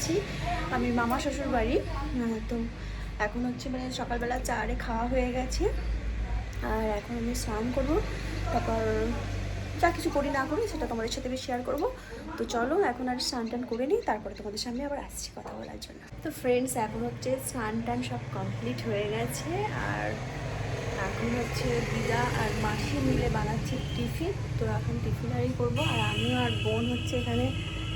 আছি আমি মামা শ্বশুর বাড়ি তো এখন হচ্ছে মানে সকালবেলা চারে খাওয়া হয়ে গেছে। আর এখন আমি স্নান করব, তারপর যা কিছু করি না করি সেটা তোমাদের সাথে আমি শেয়ার করব। তো চলো এখন আর স্নান টান করে নিই, তারপরে তোমাদের সামনে আবার আসছি কথা বলার জন্য। তো ফ্রেন্ডস এখন হচ্ছে স্নান টান সব কমপ্লিট হয়ে গেছে। আর এখন হচ্ছে দিদা আর মাসি মিলে বানাচ্ছি টিফিন। তো এখন টিফিন আরই করব। আর আমিও আর বোন হচ্ছে এখানে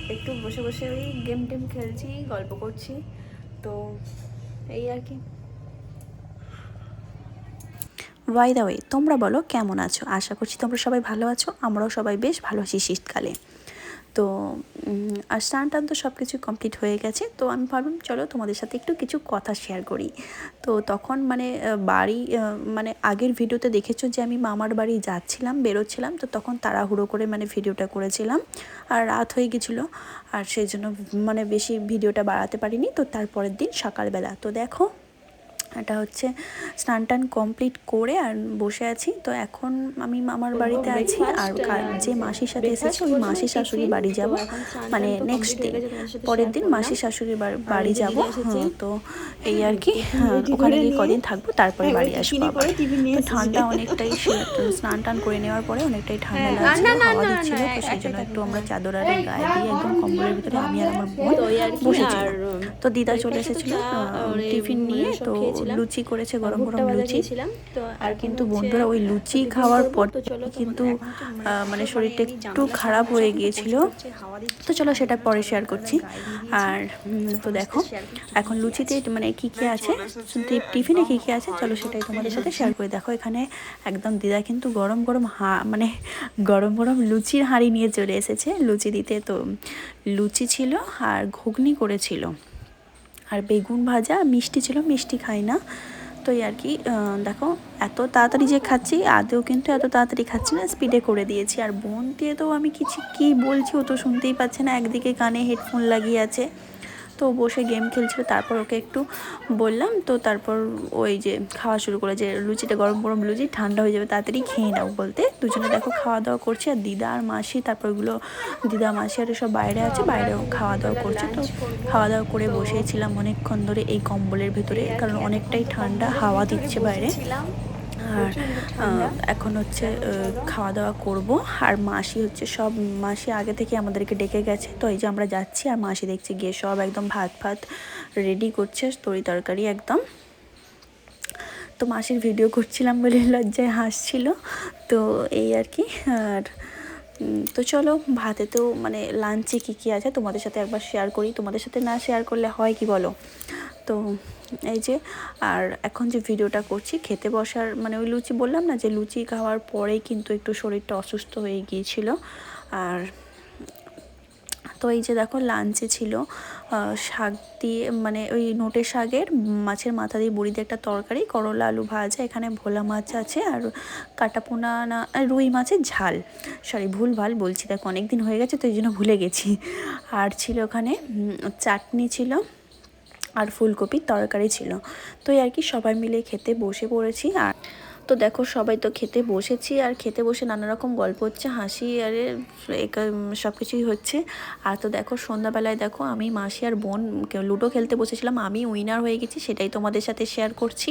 একটু বসে বসে ওই গেম টেম খেলছি, গল্প করছি। তো এই আর কি। ওয়াই দা ওয়ে তোমরা বলো কেমন আছো? আশা করছি তোমরা সবাই ভালো আছো, আমরাও সবাই বেশ ভালো আছি শীতকালে। তো আর স্নান টান তো সব কিছু কমপ্লিট হয়ে গেছে। তো আমি ভাবলাম, চলো তোমাদের সাথে একটু কিছু কথা শেয়ার করি। তো তখন মানে বাড়ি মানে আগের ভিডিওতে দেখেছ যে আমি মামার বাড়ি যাচ্ছিলাম, বেরোচ্ছিলাম, তো তখন তাড়াহুড়ো করে মানে ভিডিওটা করেছিলাম। আর রাত হয়ে গেছিল, আর সেই জন্য মানে বেশি ভিডিওটা বাড়াতে পারিনি। তো তারপরের দিন সকালবেলা। তো দেখো এটা হচ্ছে স্নান টান কমপ্লিট করে আর বসে আছি। তো এখন আমি মামার বাড়িতে আছি আর যে মাসির সাথে এসেছি ওই মাসি শাশুড়ি বাড়ি যাব। মানে নেক্সট দিন পরের দিন মাসির শাশুড়ি বাড়ি- যাব। হ্যাঁ, তো এই আর কি। হ্যাঁ, ওখানে গিয়ে কদিন থাকব তারপরে বাড়ি আসব আবার। তো ঠান্ডা অনেকটাই স্নান টান করে নেওয়ার পরে অনেকটাই ঠান্ডা হ্যাঁ, লাগছিল হাওয়া দিচ্ছিল তো সেই জন্য একটু আমরা চাদর আরে গায়ে দিয়ে একদম কম্বলের ভিতরে আমি আর আমার বোন বসেছিলাম তো দিদা চলে এসেছিল টিফিন নিয়ে তো। লুচি করেছে গরম গরম লুচি। আর কিন্তু বন্ধুরা ওই লুচি খাওয়ার পর কিন্তু মানে মানে শরীরটা একটু খারাপ হয়ে গিয়েছিল। তো চলো সেটা পরে শেয়ার করছি। আর তো দেখো এখন লুচিতে মানে কি কি আছে? টিফিনে কি কি আছে? চলো সেটাই তোমাদের সাথে শেয়ার করে দেখো। এখানে একদম দিদা কিন্তু গরম গরম হা মানে গরম গরম লুচির হাঁড়ি নিয়ে চলে এসেছে। লুচি দিতে তো লুচি ছিল আর ঘুগনি করেছিল। আর বেগুন ভাজা, মিষ্টি ছিল, মিষ্টি খাই না। তো এই আর কি দেখো, এত তাড়াতাড়ি যে খাচ্ছি, আদেও কিন্তু এত তাড়াতাড়ি খাচ্ছি না স্পিডে করে দিয়েছি। আর বোন দিয়ে তো আমি কিছু কি বলছি ও তো শুনতেই পাচ্ছে না, একদিকে কানে হেডফোন লাগিয়ে আছে। তো বসে গেম খেলছিল, তারপর ওকে একটু বললাম, তো তারপর ওই যে খাওয়া শুরু করে যে লুচিটা গরম গরম লুচি, ঠান্ডা হয়ে যাবে, তাড়াতাড়ি খেয়ে নাও বলতে। দুজনে দেখো খাওয়া দাওয়া করছে, আর দিদা আর মাসি, তারপর ওগুলো দিদা, মাসি আর সব বাইরে আছে বাইরেও খাওয়া দাওয়া করছে। তো খাওয়া দাওয়া করে বসেছিলাম অনেকক্ষণ ধরে এই কম্বলের ভিতরে, কারণ অনেকটাই ঠান্ডা, হাওয়া দিচ্ছে বাইরে। আর এখন হচ্ছে খাওয়া দাওয়া করব। আর মাসি হচ্ছে সব মাসি আগে থেকে আমাদেরকে ডেকে গেছে। তো এই যে আমরা যাচ্ছি আর মাসি দেখছি গিয়ে সব একদম ভাত ফাত রেডি করছে তরি তরকারি একদম। তো মাসির ভিডিও করছিলাম বলে লজ্জায় হাসছিল। তো এই আর কি আর তো চলো ভাতে তো মানে লাঞ্চে কী কী আছে তোমাদের সাথে একবার শেয়ার করি। তোমাদের সাথে না শেয়ার করলে হয় কি বলো? তো এই যে, আর এখন যে ভিডিওটা করছি, খেতে বসার মানে ওই লুচি বললাম না যে লুচি খাওয়ার পরেই কিন্তু একটু শরীরটা অসুস্থ হয়ে গিয়েছিল। আর তো এই যে দেখো লাঞ্চে ছিল শাক দিয়ে মানে ওই নোটে শাকের, মাছের মাথা দিয়ে বড়ি দিয়ে একটা তরকারি, করলা, আলু ভাজা, এখানে ভোলা মাছ আছে, আর কাটাপোনা না রুই মাছের ঝাল। সরি ভুল ভালো বলছি, দেখো অনেক দিন হয়ে গেছে, তো এই জন্য ভুলে গেছি। আর ছিল ওখানে চাটনি ছিল। আর ফুলকপির তরকারি ছিল। তো আর কি সবাই মিলে খেতে বসে পড়েছি আর তো দেখো, সবাই তো খেতে বসেছি আর খেতে বসে নানা রকম গল্প হচ্ছে, হাসি আরে সব কিছুই হচ্ছে। আর তো দেখো, সন্ধ্যাবেলায় দেখো, আমি মাসি আর বোন লুডো খেলতে বসেছিলাম, আমি উইনার হয়ে গেছি, সেটাই তোমাদের সাথে শেয়ার করছি।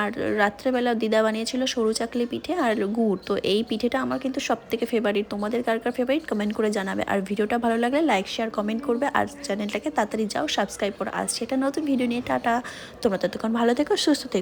আর রাত্রেবেলা দিদা বানিয়েছিল সরু চাকলি পিঠে আর গুড়, তো এই পিঠেটা আমার কিন্তু সব থেকে ফেভারিট তোমাদের কার কার ফেভারিট কমেন্ট করে জানাবে। আর ভিডিওটা ভালো লাগলে লাইক শেয়ার কমেন্ট করবে আর চ্যানেলটাকে তাড়াতাড়ি যাও সাবস্ক্রাইব করো। আর সেটা নতুন ভিডিও নিয়ে, টাটা। তোমরা ততক্ষণ ভালো থেকো, সুস্থ থেকো।